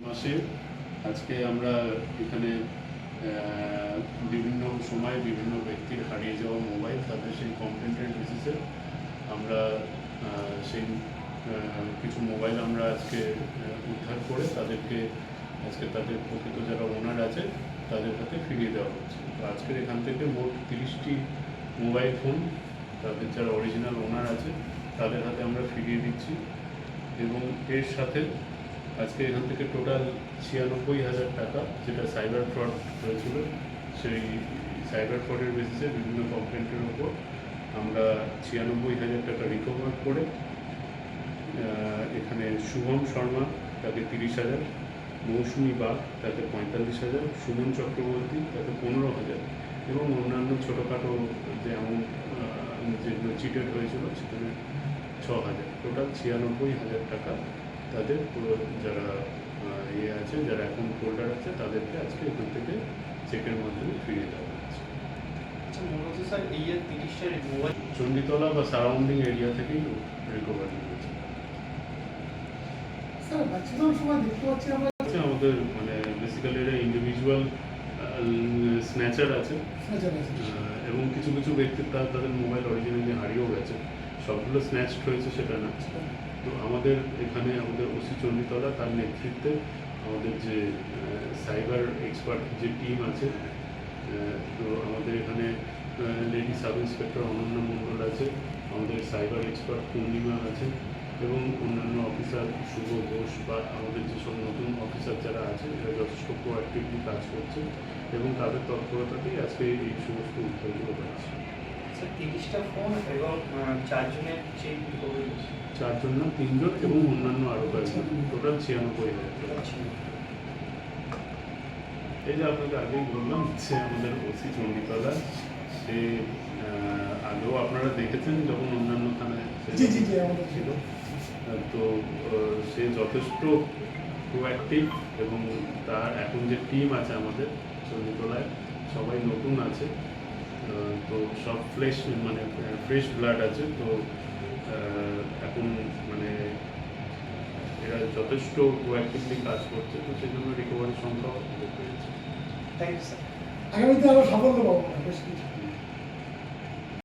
মাসে আজকে আমরা এখানে বিভিন্ন সময় বিভিন্ন ব্যক্তির হারিয়ে যাওয়া মোবাইল, তাদের সেই কমপ্লেন্টের বেসিসে আমরা সেই কিছু মোবাইল আমরা আজকে উদ্ধার করে তাদেরকে, আজকে তাদের প্রকৃত যারা ওনার আছে, তাদের হাতে ফিরিয়ে দেওয়া হচ্ছে। তো আজকের এখান থেকে মোট তিরিশটি মোবাইল ফোন, তাদের যারা অরিজিনাল ওনার আছে, তাদের হাতে আমরা ফিরিয়ে দিচ্ছি এবং এর সাথে আজকে এখান থেকে টোটাল ছিয়ানব্বই হাজার টাকা যেটা সাইবার ফ্রড হয়েছিল, সেই সাইবার ফ্রডের বেসিসে বিভিন্ন কমপ্লেন্টের ওপর আমরা ছিয়ানব্বই হাজার টাকা রিকভার করে এখানে শুভম শর্মা তাকে তিরিশ হাজার, মৌসুমি বাগ তাকে পঁয়তাল্লিশ হাজার, সুমন চক্রবর্তী তাকে পনেরো হাজার এবং অন্যান্য ছোটোখাটো যে অ্যামাউন্ট যেগুলো চিটেড হয়েছিল সেখানে ছ হাজার। টোটাল ছিয়ানব্বই হাজার টাকা তাদের পুরো যারা আহ, ইয়ে আছে যারা অ্যাকাউন্ট হোল্ডার আছে তাদেরকে আজকে এখান থেকে চেকের মাধ্যমে ফিরিয়ে দেওয়া হচ্ছে। আচ্ছা চণ্ডীতলা বা সারাউন্ডিং এরিয়া থেকেই রিকভারি হয়েছে। স্যার ম্যাক্সিমাম সময় দেখতে পাচ্ছি আমরা আছে আমাদের মানে বেসিক্যালি এটা ইন্ডিভিজুয়াল স্ন্যাচার আছে। স্ন্যাচার আছে। আহ, এবং কিছু কিছু ব্যক্তির তার তাদের মোবাইল অরিজিনালি হারিয়েও গেছে। সবগুলো স্ন্যাচড হয়েছে সেটা না। আমাদের এখানে আমাদের ওসি চণ্ডীতলা তার নেতৃত্বে আমাদের যে সাইবার এক্সপার্ট যে টিম আছে তো আমাদের এখানে লেডি সাব ইন্সপেক্টর অনন্য মণ্ডল আছে, আমাদের সাইবার এক্সপার্ট পূর্ণিমা আছে এবং অন্যান্য অফিসার শুভ ঘোষ বা আমাদের যেসব নতুন অফিসার যারা আছে, এরা যথেষ্ট প্রোয়াক্টিভলি কাজ করছে এবং তাদের তৎপরতাতেই আজকে এই সমস্ত উদ্যোগগুলো হচ্ছে। স্যার তিরিশটা ফোন এবং চারজনের চেক চারজন না তিনজন এবং অন্যান্য আরও কয়েকজন। টোটাল ছিয়ানব্বই হাজার এই যে আপনাকে আগেই বললাম হচ্ছে আমাদের ওসি চণ্ডীতলা সে আগেও আপনারা দেখেছেন যখন অন্যান্য থানায় ছিল। তো সে যথেষ্ট প্রোঅ্যাক্টিভ এবং তার এখন যে টিম আছে আমাদের চণ্ডীতলায় সবাই নতুন আছে। তো সব ফ্রেশ মানে ফ্রেশ ব্লাড আছে, তো এখন মানে এরা যথেষ্ট প্রোঅ্যাক্টিভলি কাজ করছে, তো সেই জন্য রিকভারি সংখ্যাও স্যার আগামীতে আরও সাফল্য পাবো বেশ কিছু।